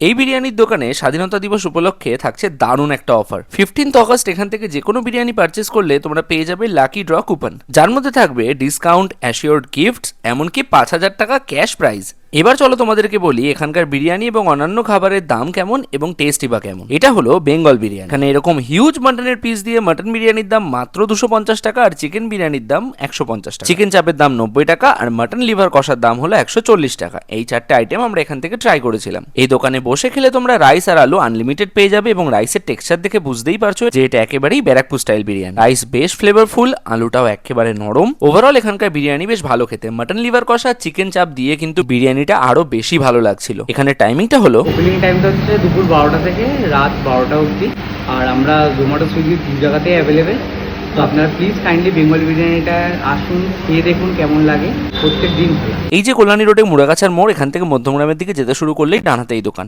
এই বিরিয়ানির দোকানে স্বাধীনতা দিবস উপলক্ষে থাকছে দারুণ একটা অফার ফিফটিন্থ অগস্ট এখান থেকে যে কোনো বিরিয়ানি পারচেস করলে তোমরা পেয়ে যাবে লাকি ড্র কুপন যার মধ্যে থাকবে ডিসকাউন্ট অ্যাসিওর্ড গিফট এমনকি পাঁচ হাজার টাকা ক্যাশ প্রাইজ এবার চলো তোমাদেরকে বলি, এখানকার বিরিয়ানি এবং অন্যান্য খাবারের দাম কেমন এবং টেস্টি বা কেমন। এটা হলো বেঙ্গল বিরিয়ানি। এখানে এরকম হিউজ মাটনের পিস দিয়ে মাটন বিরিয়ানির দাম মাত্র দুশো পঞ্চাশ টাকা আর চিকেন বিরিয়ানির দাম একশো পঞ্চাশ টাকা। চিকেন চাপের দাম নব্বই টাকা আর মাটন লিভার কষার দাম হলো একশো চল্লিশ টাকা। এই চারটে আইটেম আমরা এখান থেকে ট্রাই করেছিলাম। এই দোকানে বসে খেলে তোমরা রাইস আর আলু আনলিমিটেড পেয়ে যাবে এবং রাইসের টেক্সচার দেখে বুঝতেই পারছ যে এটা একেবারেই ব্যারাকপুর স্টাইল বিরিয়ানি। রাইস বেশ ফ্লেভারফুল আলুটাও একেবারে নরম। ওভারঅল এখানকার বিরিয়ানি বেশ ভালো খেতে। মাটন লিভার কষা চিকেন চাপ দিয়ে কিন্তু বিরিয়ানিটা আরও বেশি ভালো লাগছিল। এখানে টাইমিংটা হলো ওপেনিং টাইমটা হচ্ছে দুপুর বারোটা থেকে রাত বারোটা অবধি। আর আমরা জোম্যাটো সুইগি দু জায়গাতেই অ্যাভেলেবেল তো আপনারা প্লিজ কাইন্ডলি বেঙ্গল বিরিয়ানিটা আসুন খেয়ে দেখুন কেমন লাগে। প্রত্যেক দিন এই যে কল্যাণী রোডে মুড়াগাছার মোড় এখান থেকে মধ্যমগ্রামের দিকে যেতে শুরু করলেই ডানাতে এই দোকান।